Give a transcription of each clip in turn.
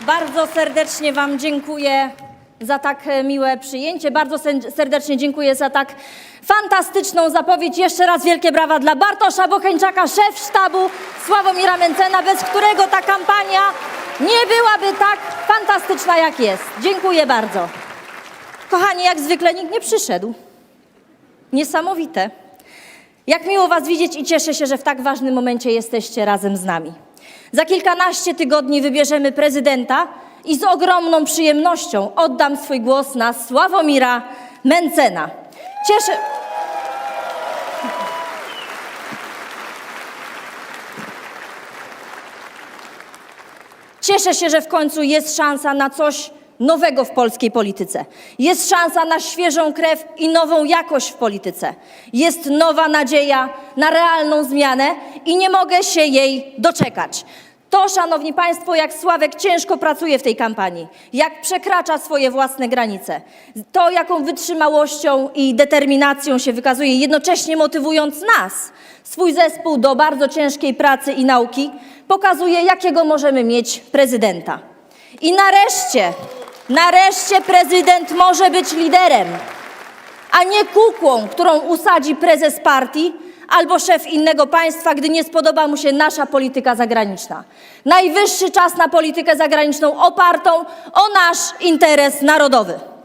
Bardzo serdecznie Wam dziękuję za tak e, miłe przyjęcie. Bardzo serdecznie dziękuję za tak fantastyczną zapowiedź. Jeszcze raz wielkie brawa dla Bartosza Bocheńczaka, szef sztabu Sławomira Mencena, bez którego ta kampania nie byłaby tak fantastyczna jak jest. Dziękuję bardzo. Kochani, jak zwykle nikt nie przyszedł. Niesamowite. Jak miło Was widzieć i cieszę się, że w tak ważnym momencie jesteście razem z nami. Za kilkanaście tygodni wybierzemy prezydenta i z ogromną przyjemnością oddam swój głos na Sławomira Mencena. Cieszę. Cieszę się, że w końcu jest szansa na coś nowego w polskiej polityce. Jest szansa na świeżą krew i nową jakość w polityce. Jest nowa nadzieja na realną zmianę i nie mogę się jej doczekać. To, szanowni państwo, jak Sławek ciężko pracuje w tej kampanii, jak przekracza swoje własne granice, to, jaką wytrzymałością i determinacją się wykazuje, jednocześnie motywując nas, swój zespół do bardzo ciężkiej pracy i nauki, pokazuje, jakiego możemy mieć prezydenta. I nareszcie, nareszcie prezydent może być liderem, a nie kukłą, którą usadzi prezes partii albo szef innego państwa, gdy nie spodoba mu się nasza polityka zagraniczna. Najwyższy czas na politykę zagraniczną opartą o nasz interes narodowy.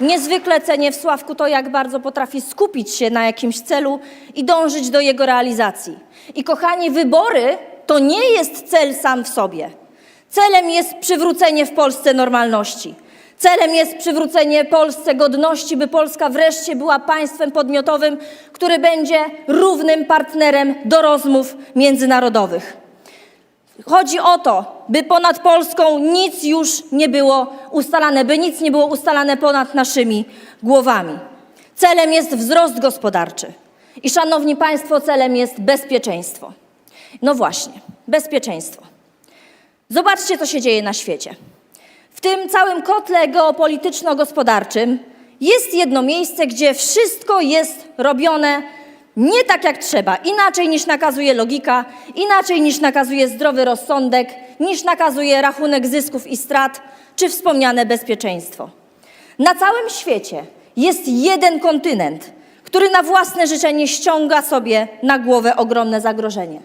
Niezwykle cenię w Sławku to, jak bardzo potrafi skupić się na jakimś celu i dążyć do jego realizacji. I kochani, wybory to nie jest cel sam w sobie. Celem jest przywrócenie w Polsce normalności. Celem jest przywrócenie Polsce godności, by Polska wreszcie była państwem podmiotowym, który będzie równym partnerem do rozmów międzynarodowych. Chodzi o to, by ponad Polską nic już nie było ustalane, by nic nie było ustalane ponad naszymi głowami. Celem jest wzrost gospodarczy. I szanowni państwo, celem jest bezpieczeństwo. No właśnie, bezpieczeństwo. Zobaczcie, co się dzieje na świecie. W tym całym kotle geopolityczno-gospodarczym jest jedno miejsce, gdzie wszystko jest robione nie tak jak trzeba, inaczej niż nakazuje logika, inaczej niż nakazuje zdrowy rozsądek, niż nakazuje rachunek zysków i strat, czy wspomniane bezpieczeństwo. Na całym świecie jest jeden kontynent, który na własne życzenie ściąga sobie na głowę ogromne zagrożenie.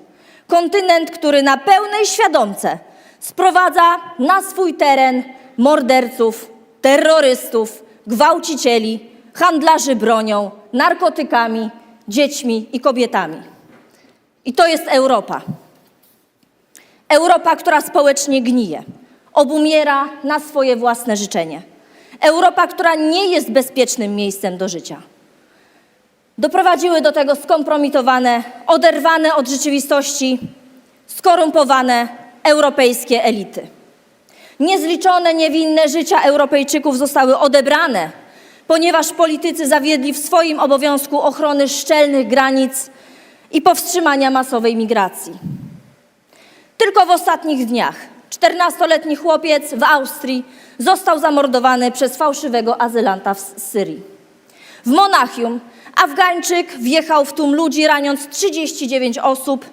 Kontynent, który na pełnej świadomce sprowadza na swój teren morderców, terrorystów, gwałcicieli, handlarzy bronią, narkotykami, dziećmi i kobietami. I to jest Europa. Europa, która społecznie gnije, obumiera na swoje własne życzenie. Europa, która nie jest bezpiecznym miejscem do życia. Doprowadziły do tego skompromitowane, oderwane od rzeczywistości, skorumpowane europejskie elity. Niezliczone niewinne życia Europejczyków zostały odebrane, ponieważ politycy zawiedli w swoim obowiązku ochrony szczelnych granic i powstrzymania masowej migracji. Tylko w ostatnich dniach 14-letni chłopiec w Austrii został zamordowany przez fałszywego azylanta z Syrii. W Monachium Afgańczyk wjechał w tłum ludzi, raniąc 39 osób.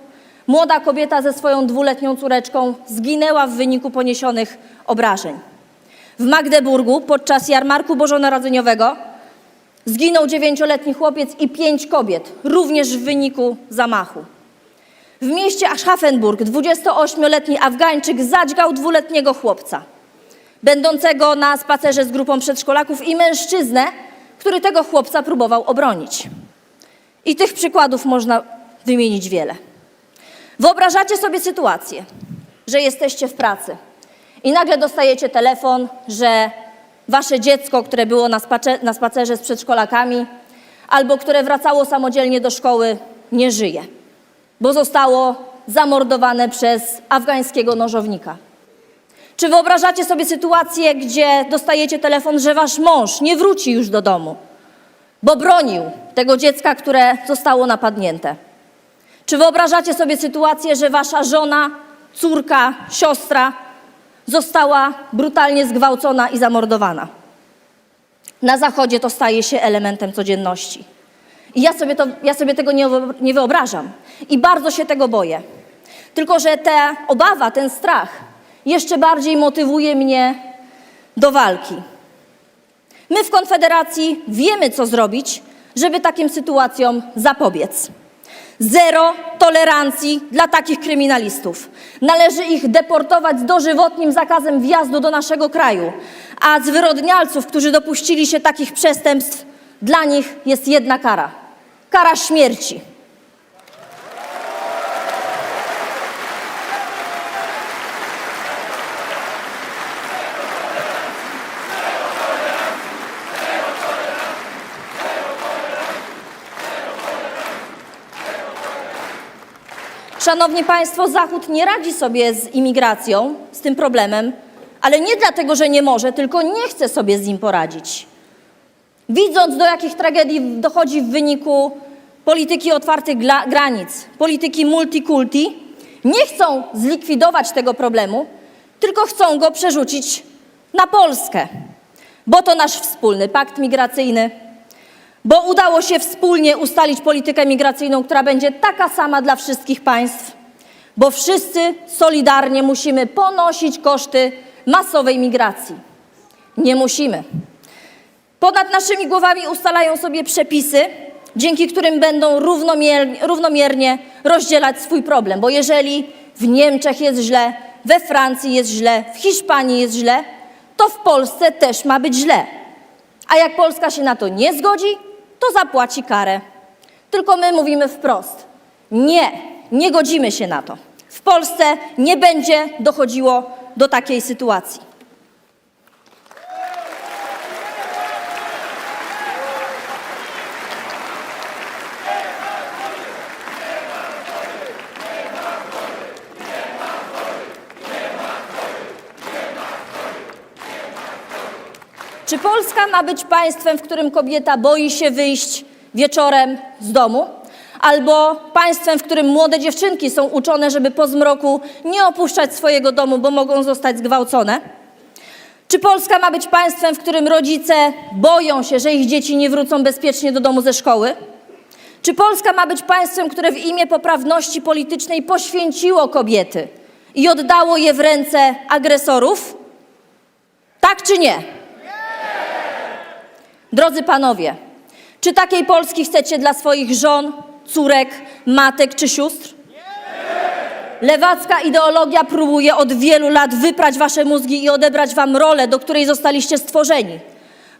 Młoda kobieta ze swoją dwuletnią córeczką zginęła w wyniku poniesionych obrażeń. W Magdeburgu podczas jarmarku bożonarodzeniowego zginął dziewięcioletni chłopiec i pięć kobiet, również w wyniku zamachu. W mieście Aschaffenburg 28-letni Afgańczyk zadźgał dwuletniego chłopca, będącego na spacerze z grupą przedszkolaków i mężczyznę, który tego chłopca próbował obronić. I tych przykładów można wymienić wiele. Wyobrażacie sobie sytuację, że jesteście w pracy i nagle dostajecie telefon, że wasze dziecko, które było na, space- na spacerze z przedszkolakami albo które wracało samodzielnie do szkoły, nie żyje, bo zostało zamordowane przez afgańskiego nożownika. Czy wyobrażacie sobie sytuację, gdzie dostajecie telefon, że wasz mąż nie wróci już do domu, bo bronił tego dziecka, które zostało napadnięte? Czy wyobrażacie sobie sytuację, że wasza żona, córka, siostra została brutalnie zgwałcona i zamordowana? Na Zachodzie to staje się elementem codzienności. I ja sobie, to, ja sobie tego nie, wyo- nie wyobrażam. I bardzo się tego boję. Tylko, że ta obawa, ten strach jeszcze bardziej motywuje mnie do walki. My w Konfederacji wiemy, co zrobić, żeby takim sytuacjom zapobiec. Zero tolerancji dla takich kryminalistów. Należy ich deportować z dożywotnim zakazem wjazdu do naszego kraju. A zwyrodnialców, którzy dopuścili się takich przestępstw, dla nich jest jedna kara kara śmierci. Szanowni Państwo, Zachód nie radzi sobie z imigracją, z tym problemem, ale nie dlatego, że nie może, tylko nie chce sobie z nim poradzić. Widząc, do jakich tragedii dochodzi w wyniku polityki otwartych granic, polityki multikulti, nie chcą zlikwidować tego problemu, tylko chcą go przerzucić na Polskę, bo to nasz wspólny pakt migracyjny, bo udało się wspólnie ustalić politykę migracyjną, która będzie taka sama dla wszystkich państw, bo wszyscy solidarnie musimy ponosić koszty masowej migracji. Nie musimy. Ponad naszymi głowami ustalają sobie przepisy, dzięki którym będą równomiernie, równomiernie rozdzielać swój problem. Bo jeżeli w Niemczech jest źle, we Francji jest źle, w Hiszpanii jest źle, to w Polsce też ma być źle. A jak Polska się na to nie zgodzi, to zapłaci karę. Tylko my mówimy wprost: nie, nie godzimy się na to. W Polsce nie będzie dochodziło do takiej sytuacji. Czy Polska ma być państwem, w którym kobieta boi się wyjść wieczorem z domu? Albo państwem, w którym młode dziewczynki są uczone, żeby po zmroku nie opuszczać swojego domu, bo mogą zostać zgwałcone? Czy Polska ma być państwem, w którym rodzice boją się, że ich dzieci nie wrócą bezpiecznie do domu ze szkoły? Czy Polska ma być państwem, które w imię poprawności politycznej poświęciło kobiety i oddało je w ręce agresorów? Tak czy nie? Drodzy panowie, czy takiej Polski chcecie dla swoich żon, córek, matek czy sióstr? Lewacka ideologia próbuje od wielu lat wyprać wasze mózgi i odebrać wam rolę, do której zostaliście stworzeni.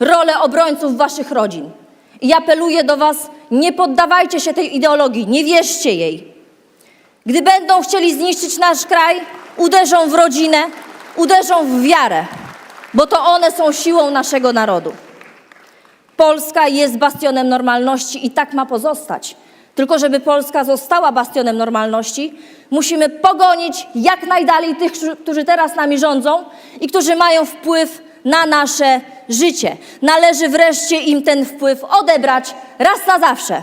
Rolę obrońców waszych rodzin. I apeluję do was, nie poddawajcie się tej ideologii, nie wierzcie jej. Gdy będą chcieli zniszczyć nasz kraj, uderzą w rodzinę, uderzą w wiarę, bo to one są siłą naszego narodu. Polska jest bastionem normalności i tak ma pozostać. Tylko żeby Polska została bastionem normalności, musimy pogonić jak najdalej tych, którzy- teraz nami rządzą i którzy mają wpływ na nasze życie. Należy wreszcie im ten wpływ odebrać raz na zawsze.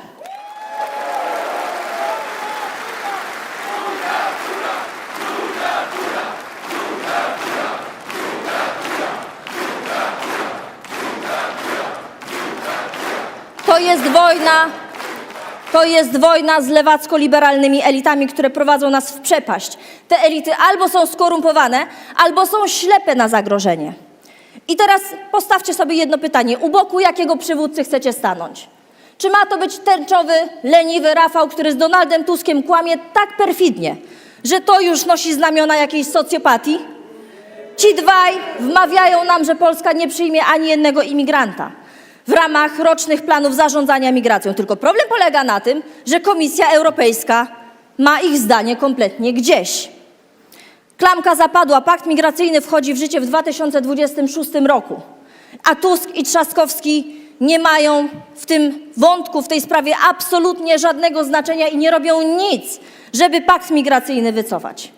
To jest wojna, to jest wojna z lewacko-liberalnymi elitami, które prowadzą nas w przepaść. Te elity albo są skorumpowane, albo są ślepe na zagrożenie. I teraz postawcie sobie jedno pytanie. U boku jakiego przywódcy chcecie stanąć? Czy ma to być tęczowy, leniwy Rafał, który z Donaldem Tuskiem kłamie tak perfidnie, że to już nosi znamiona jakiejś socjopatii? Ci dwaj wmawiają nam, że Polska nie przyjmie ani jednego imigranta w ramach rocznych planów zarządzania migracją. Tylko problem polega na tym, że Komisja Europejska ma ich zdanie kompletnie gdzieś. Klamka zapadła, pakt migracyjny wchodzi w życie w 2026 roku, a Tusk i Trzaskowski nie mają w tym wątku, w tej sprawie absolutnie żadnego znaczenia i nie robią nic, żeby pakt migracyjny wycofać.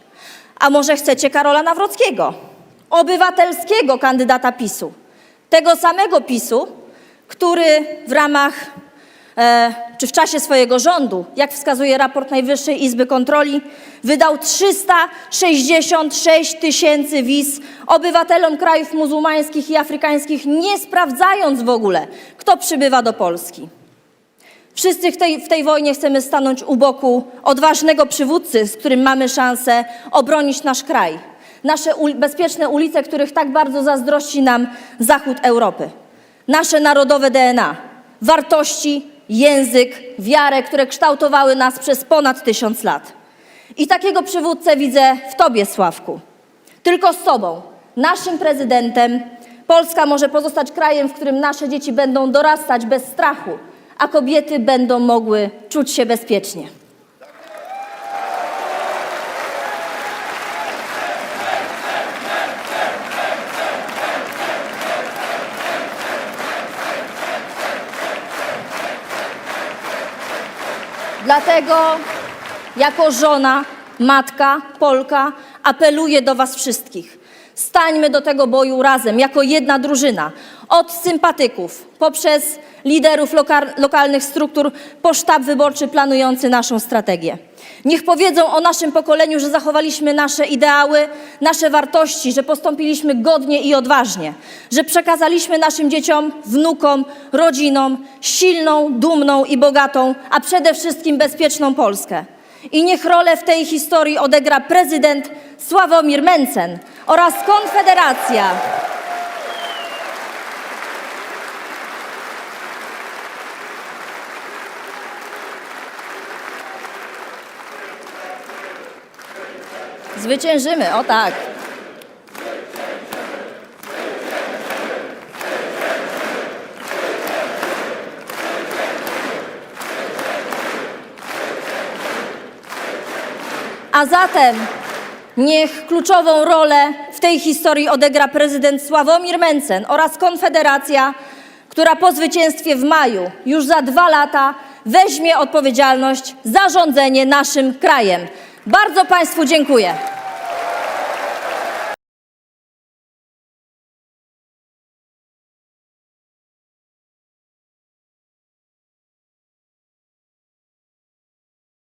A może chcecie Karola Nawrockiego, obywatelskiego kandydata PiSu, tego samego PiSu, który w ramach e, czy w czasie swojego rządu, jak wskazuje raport Najwyższej Izby Kontroli, wydał 366 tysięcy wiz obywatelom krajów muzułmańskich i afrykańskich, nie sprawdzając w ogóle, kto przybywa do Polski. Wszyscy w tej, w tej wojnie chcemy stanąć u boku odważnego przywódcy, z którym mamy szansę obronić nasz kraj. Nasze bezpieczne ulice, których tak bardzo zazdrości nam Zachód Europy. Nasze narodowe DNA, wartości, język, wiarę, które kształtowały nas przez ponad tysiąc lat. I takiego przywódcę widzę w Tobie, Sławku. Tylko z Tobą, naszym prezydentem, Polska może pozostać krajem, w którym nasze dzieci będą dorastać bez strachu, a kobiety będą mogły czuć się bezpiecznie. Dlatego jako żona, matka, Polka apeluję do Was wszystkich. Stańmy do tego boju razem, jako jedna drużyna. Od sympatyków, poprzez liderów loka- lokalnych struktur, po sztab wyborczy planujący naszą strategię. Niech powiedzą o naszym pokoleniu, że zachowaliśmy nasze ideały, nasze wartości, że postąpiliśmy godnie i odważnie, że przekazaliśmy naszym dzieciom, wnukom, rodzinom silną, dumną i bogatą, a przede wszystkim bezpieczną Polskę. I niech rolę w tej historii odegra prezydent Sławomir Mencen oraz Konfederacja. Zwyciężymy, o tak. A zatem niech kluczową rolę w tej historii odegra prezydent Sławomir Mencen oraz Konfederacja, która po zwycięstwie w maju, już za dwa lata, weźmie odpowiedzialność za rządzenie naszym krajem. Bardzo Państwu dziękuję.